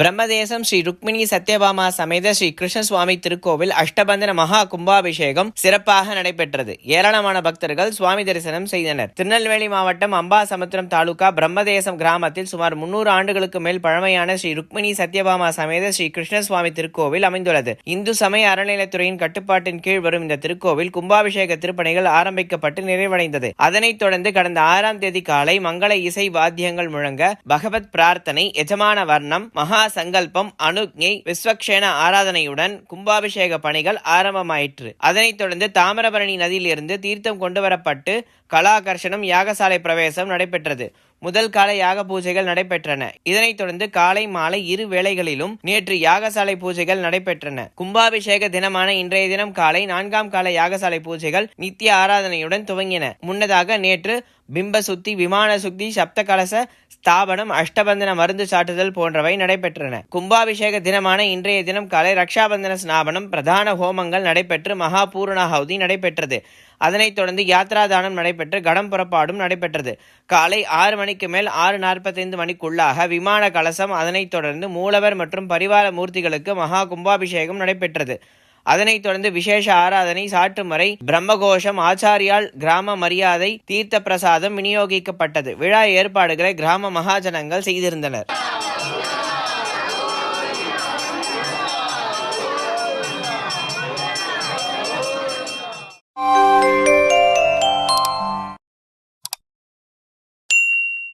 பிரம்மதேசம் ஸ்ரீ ருக்மிணி சத்யபாமா சமேத ஸ்ரீ கிருஷ்ணசுவாமி திருக்கோவில் அஷ்டபந்தன மகா கும்பாபிஷேகம் சிறப்பாக நடைபெற்றது. ஏராளமான பக்தர்கள் சுவாமி தரிசனம் செய்தனர். திருநெல்வேலி மாவட்டம் அம்பாசமுத்திரம் தாலுகா பிரம்மதேசம் கிராமத்தில் சுமார் முன்னூறு ஆண்டுகளுக்கு மேல் பழமையான ஸ்ரீ ருக்மிணி சத்யபாமா சமேத ஸ்ரீ கிருஷ்ணசுவாமி திருக்கோவில் அமைந்துள்ளது. இந்து சமய அறநிலையத்துறையின் கட்டுப்பாட்டின் கீழ் வரும் இந்த திருக்கோவில் கும்பாபிஷேக திருப்பணிகள் ஆரம்பிக்கப்பட்டு நிறைவடைந்தது. அதனைத் தொடர்ந்து கடந்த ஆறாம் தேதி காலை மங்கள இசை வாத்தியங்கள் முழங்க பகவத் பிரார்த்தனை எஜமான வர்ணம் மகா சங்கல்பம் அனுக்ஞை விஸ்வக்ஷேன ஆராதனையுடன் கும்பாபிஷேக பணிகள் ஆரம்பமாயிற்று. அதனைத் தொடர்ந்து தாமிரபரணி நதியிலிருந்து தீர்த்தம் கொண்டு வரப்பட்டு கலாகர்ஷணம் யாகசாலை பிரவேசம் நடைபெற்றது. முதல் கால யாக பூஜைகள் நடைபெற்றன. இதனைத் தொடர்ந்து காலை மாலை இரு வேளைகளிலும் நேற்று யாகசாலை பூஜைகள் நடைபெற்றன. கும்பாபிஷேக தினமான இன்றைய தினம் காலை நான்காம் கால யாகசாலை பூஜைகள் நித்திய ஆராதனையுடன் துவங்கின. முன்னதாக நேற்று பிம்ப சுத்தி விமான சுத்தி சப்த கலச ஸ்தாபனம் அஷ்டபந்தன மருந்து சாட்டுதல் போன்றவை நடைபெற்றன. கும்பாபிஷேக தினமான இன்றைய தினம் காலை ரக்ஷாபந்தன ஸ்நாபனம் பிரதான ஹோமங்கள் நடைபெற்று மகா பூரணாஹவுதி நடைபெற்றது. அதனைத் தொடர்ந்து யாத்ரா தானம் நடைபெற்று கடம் புறப்பாடும் நடைபெற்றது. காலை ஆறு மணிக்கு மேல் ஆறு நாற்பத்தைந்து மணிக்குள்ளாக விமான கலசம் அதனைத் தொடர்ந்து மூலவர் மற்றும் பரிவார மூர்த்திகளுக்கு மகா கும்பாபிஷேகம் நடைபெற்றது. அதனைத் தொடர்ந்து விசேஷ ஆராதனை சாட்டுமறை பிரம்மகோஷம் ஆச்சாரியால் கிராம மரியாதை தீர்த்த பிரசாதம் விநியோகிக்கப்பட்டது. விழா ஏற்பாடுகளை கிராம மகாஜனங்கள் செய்திருந்தனர்.